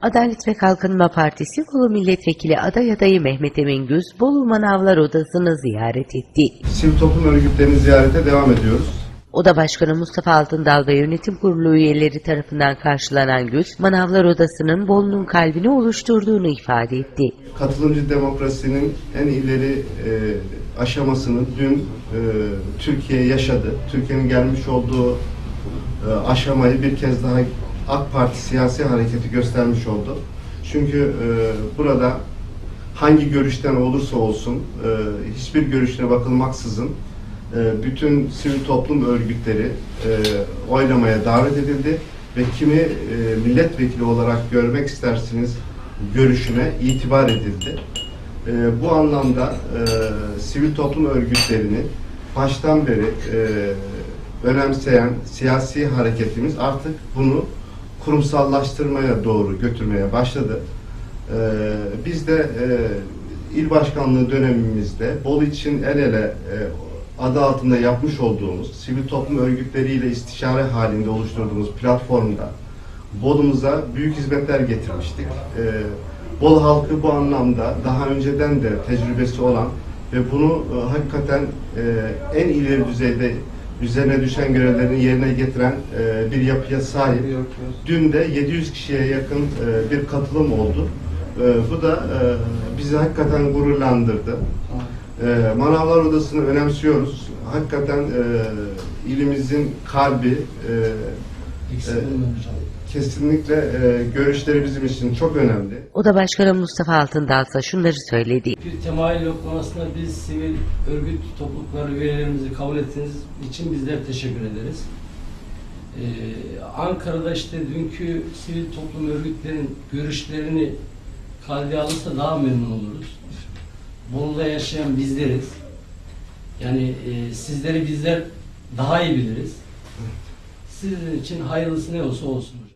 Adalet ve Kalkınma Partisi Bolu Milletvekili aday adayı Mehmet Emin Güz, Bolu Manavlar Odası'nı ziyaret etti. Sivil toplum örgütlerini ziyarete devam ediyoruz. Oda Başkanı Mustafa Altındal ve yönetim kurulu üyeleri tarafından karşılanan Güz, Manavlar Odası'nın Bolu'nun kalbini oluşturduğunu ifade etti. Katılımcı demokrasinin en ileri e, aşamasını dün e, Türkiye yaşadı. Türkiye'nin gelmiş olduğu e, aşamayı bir kez daha AK Parti siyasi hareketi göstermiş oldu. Çünkü e, burada hangi görüşten olursa olsun e, hiçbir görüşüne bakılmaksızın e, bütün sivil toplum örgütleri e, oylamaya davet edildi ve kimi e, milletvekili olarak görmek istersiniz görüşüne itibar edildi. E, bu anlamda e, sivil toplum örgütlerini baştan beri e, önemseyen siyasi hareketimiz artık bunu kurumsallaştırmaya doğru götürmeye başladı. E, biz de e, il başkanlığı dönemimizde Bolu için el ele e, adı altında yapmış olduğumuz sivil toplum örgütleriyle istişare halinde oluşturduğumuz platformda Bolu'muza büyük hizmetler getirmiştik. Ee, Bolu halkı bu anlamda daha önceden de tecrübesi olan ve bunu e, hakikaten e, en ileri düzeyde üzerine düşen görevlerini yerine getiren e, bir yapıya sahip. Dün de 700 kişiye yakın e, bir katılım oldu. E, bu da e, bizi hakikaten gururlandırdı. E, Manavlar Odası'nı önemsiyoruz. Hakikaten e, ilimizin kalbi, e, kesinlikle e, görüşleri bizim için çok önemli. Oda Başkanı Mustafa Altındal ise şunları söyledi. Bir temayül yoklamasında biz sivil örgüt toplulukları üyelerimizi kabul ettiğiniz için bizler teşekkür ederiz. Ee, Ankara'da işte dünkü sivil toplum örgütlerin görüşlerini kalbe alırsa daha memnun oluruz. Bolu'da yaşayan bizleriz. Yani e, sizleri bizler daha iyi biliriz. Sizin için hayırlısı ne olsa olsun.